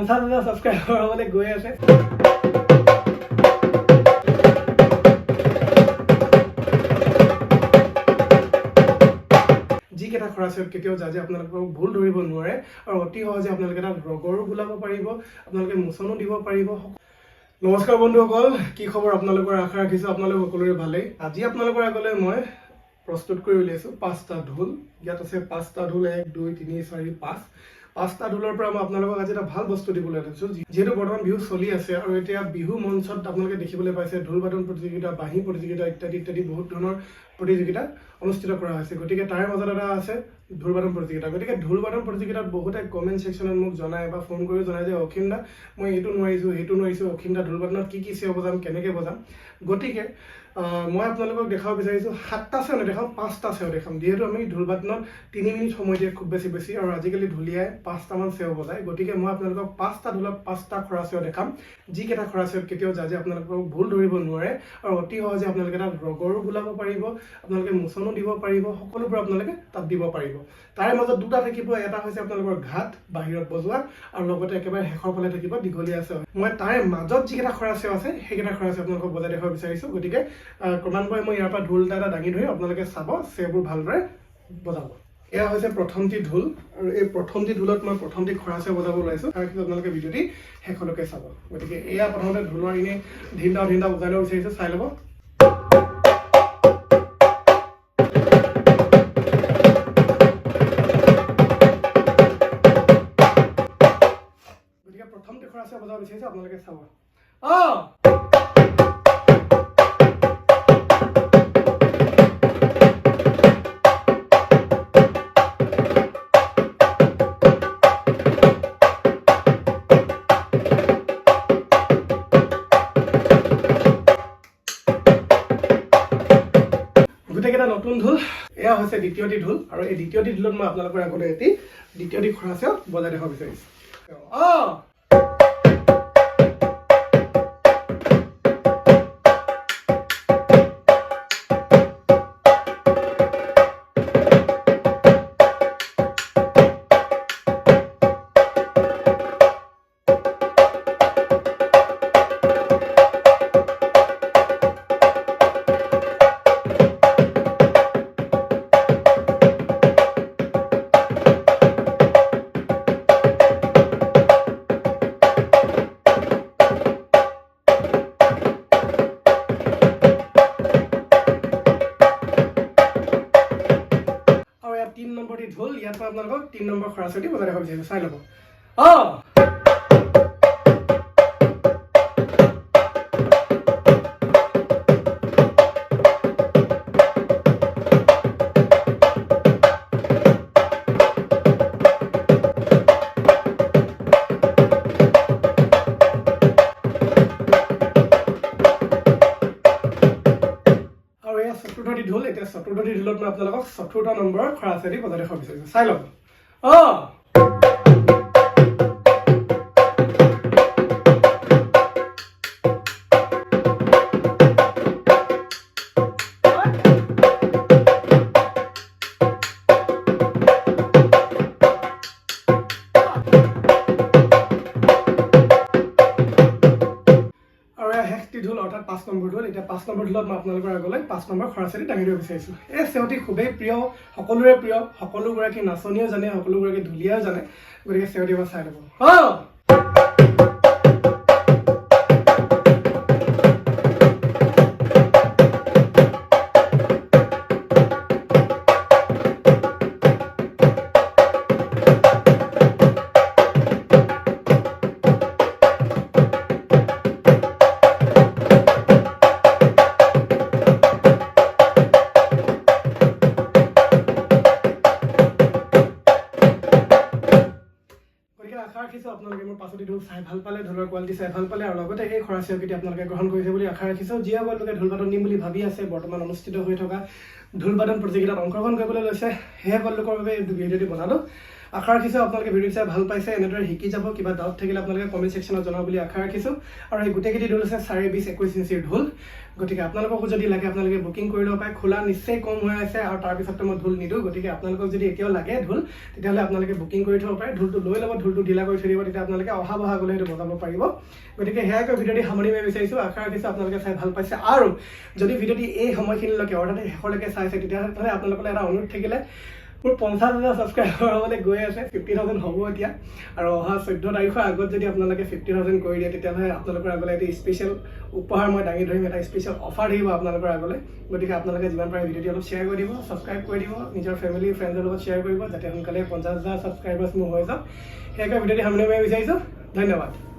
পঞ্চাছ হাজাৰ ছাবস্ক্ৰাইবাৰ হ'বলৈ গৈ আছে যিকেইটা খৰাচত কেতিয়াও যাজে আপোনালোকক ভুল ধৰিব নোৱাৰে আৰু অতি সহজে আপোনালোকে তাত ৰগৰো বোলাব পাৰিব আপোনালোকে মোচনো দিব পাৰিব নমস্কাৰ বন্ধুসকল কি খবৰ আপোনালোকৰ আশা ৰাখিছোঁ আপোনালোক সকলোৰে ভালেই আজি আপোনালোকৰ আগলৈ মই প্ৰস্তুত কৰি উলিয়াইছোঁ পাঁচটা ঢোল ইয়াত আছে পাঁচটা ঢোল এক দুই তিনি চাৰি পাঁচ পাঁচটা ঢোলৰ পৰা মই আপোনালোকক আজি এটা ভাল বস্তু দিবলৈ যি- যিহেতু বৰ্তমান বিহু চলি আছে আৰু এতিয়া বিহু মঞ্চত আপোনালোকে দেখিবলৈ পাইছে ঢোল বাদন প্ৰতিযোগিতা বাঁহী প্ৰতিযোগিতা ইত্যাদি ইত্যাদি বহুত ধৰণৰ প্ৰতিযোগিতা অনুষ্ঠিত কৰা হৈছে। গতিকে তাৰে মাজত এটা আছে ঢোল বাদন প্ৰতিযোগিতা। গতিকে ঢোল বাদন প্ৰতিযোগিতাত বহুতে কমেণ্ট ছেকশ্যনত মোক জনায় বা ফোন কৰি জনায় যে অসীম দা, মই এইটো নোৱাৰিছোঁ, সেইটো নোৱাৰিছোঁ অসীম দা ঢোল বাদনত কি কি চেও বজাম, কেনেকৈ বজাম? গতিকে মই আপোনালোকক দেখাব বিচাৰিছোঁ, সাতটা চেও নেদেখাম পাঁচটা চেও দেখাম। যিহেতু আমি ঢোল বাদনত তিনি মিনিট সময় দিয়ে খুব বেছি বেছি, আৰু আজিকালি ঢুলীয়াই পাঁচটামান চেও বজায়। গতিকে মই আপোনালোকক পাঁচটা ঢোলত পাঁচটা খৰা চেও দেখাম। যিকেইটা খৰা চেও কেতিয়াও যাজে আপোনালোকক ভুল ধৰিব নোৱাৰে, আৰু অতি সহজে আপোনালোকে তাত ৰগৰো বোলাব পাৰিব আপোনালোকে মোচনো দিব পাৰিব, সকলোবোৰ আপোনালোকে তাত দিব পাৰিব। তাৰে মাজত দুটা থাকিব, এটা হৈছে আপোনালোকৰ ঘাট, বাহিৰত বজোৱা, আৰু লগতে একেবাৰে শেষৰ ফালে থাকিব, দীঘলীয়া চেও মই তাৰে মাজত যিকেইটা খৰা চেও আছে, সেইকেইটা খৰা চেও আপোনালোকক বজাই দেখুৱাব বিচাৰিছোঁ। গতিকে ক্ৰমান্বয়ে মই ইয়াৰ পৰা ঢোল এটা এটা দাঙি ধৰি আপোনালোকে চাব চেওবোৰ ভালদৰে বজাব। এয়া হৈছে প্ৰথমটি ঢোল, আৰু এই প্ৰথমটি ঢোলত মই প্ৰথমটি খৰা চেও বজাব ওলাইছোঁ। তাৰ পিছত আপোনালোকে ভিডিঅ'টি শেষলৈকে চাব। গতিকে, এয়া প্ৰথমতে ঢোলৰ এনেই ধিন্দা ধিন্দা বজাই ল'ব বিচাৰিছোঁ, চাই ল'ব। বজাব আপোনালোকে চাব অ গোটেইকেইটা নতুন ঢোল, এয়া হৈছে দ্বিতীয়টি ঢোল আৰু এই দ্বিতীয়টি ঢোলত মই আপোনালোকৰ আগতে এটি দ্বিতীয়টি খৰাচেও বজাই দেখাব অ তিন নম্বৰটি ঢোল, ইয়াত মই আপোনালোকক তিন নম্বৰ খৰাচটি বজাই ৰাখিব বিচাৰিছোঁ। চাই ল'ব। অ! চতুৰ্থটি ঢোল এতিয়া চতুৰ্থটি ঢোলত মই আপোনালোকক চতুৰ্থ নম্বৰৰ খৰাচেদি বজাই দেখাব বিচাৰিছোঁ। চাই ল'ব অ! শেষটি ঢোল, অৰ্থাৎ পাঁচ নম্বৰ ঢোল, এতিয়া পাঁচ নম্বৰ ঢোলত মই আপোনালোকৰ আগলৈ পাঁচ নম্বৰ খৰাচেদি দাঙি দিব বিচাৰিছোঁ। এই চেউতি খুবেই প্ৰিয়, সকলোৰে প্ৰিয়, সকলোগৰাকী নাচনীয়েও জানে, সকলোগৰাকী ঢুলীয়াও জানে, গতিকে চেউতি এবাৰ চাই ল'ব। অ! আশা ৰাখিছোঁ আপোনালোকে মোৰ পাছত এইটো চাই ভালো পালে, ঢোলৰ কোৱালিটি চাই ভালো পালে, আৰু লগতে এই খৰা চেৱকীটি আপোনালোকে গ্ৰহণ কৰিছে বুলি আশা ৰাখিছোঁ। যিসকলোকে ঢোল বাদন নিম বুলি ভাবি আছে, বৰ্তমান অনুষ্ঠিত হৈ থকা ঢোল বাদন প্ৰতিযোগিতাত অংশগ্ৰহণ কৰিবলৈ লৈছে। সেইসকল লোকৰ বাবে এই ভিডিঅ'টি বনালোঁ। আশা ৰাখিছোঁ আপোনালোকে ভিডিঅ' চাই ভালো পাইছে, এনেদৰে শিকি যাব, কিবা ডাউট থাকিলে আপোনালোকে কমেণ্ট ছেকশ্যনত জনাব বুলি আশা ৰাখিছোঁ। আৰু এই গোটেইকেইটি ঢোল হৈছে চাৰি বিছ একৈছ ইঞ্চিৰ ঢোল। গতিকে আপোনালোককো যদি লাগে, আপোনালোকে বুকিং কৰি ল'ব পাৰে। খোলা নিশ্চয় কম হৈ আছে আৰু তাৰপিছততো মই ঢোল নিদিওঁ। গতিকে আপোনালোকক যদি এতিয়াও লাগে ঢোল, তেতিয়াহ'লে আপোনালোকে বুকিং কৰি থ'ব পাৰে। ঢোলটো লৈ ল'ব, ঢোলটো ঢিলা কৰি থৈ দিব, তেতিয়া আপোনালোকে অহা বহা গ'লে সেইটো বজাব পাৰিব। গতিকে সেয়াকৈ ভিডিঅ'টি সামৰি মাৰিব বিচাৰিছোঁ। আশা ৰাখিছোঁ আপোনালোকে চাই ভালো পাইছে। আৰু যদি ভিডিঅ'টি এই সময়খিনিলৈকে, অৰ্থাৎ শেষলৈকে চাইছে, তেতিয়াহ'লে আপোনালোকলৈ এটা অনুৰোধ থাকিলে মোৰ পঞ্চাছ হাজাৰ ছাবস্ক্ৰাইবাৰ হ'বলৈ গৈ আছে ফিফটি থাউজেণ্ড হ'ব এতিয়া। আৰু অহা চৈধ্য তাৰিখৰ আগত যদি আপোনালোকে ফিফটি থাউজেণ্ড কৰি দিয়ে তেতিয়াহ'লে আপোনালোকৰ আগলৈ এটি স্পেচিয়েল উপহাৰ মই দাঙি ধৰিম এটা স্পেচিয়েল অফাৰ থাকিব আপোনালোকৰ আগলৈ। গতিকে আপোনালোকে যিমান পাৰে ভিডিঅ'টি অলপ শ্বেয়াৰ কৰি দিব ছাবস্ক্ৰাইব কৰি দিব নিজৰ ফেমিলি ফ্ৰেণ্ডৰ লগত শ্বেয়াৰ কৰিব যাতে সোনকালে পঞ্চাছ হাজাৰ ছাবস্ক্ৰাইবাৰ্ছ মোৰ হৈ যাওক। সেয়াকৈ ভিডিঅ'টি সামৰি মাৰিব বিচাৰিছোঁ। ধন্যবাদ।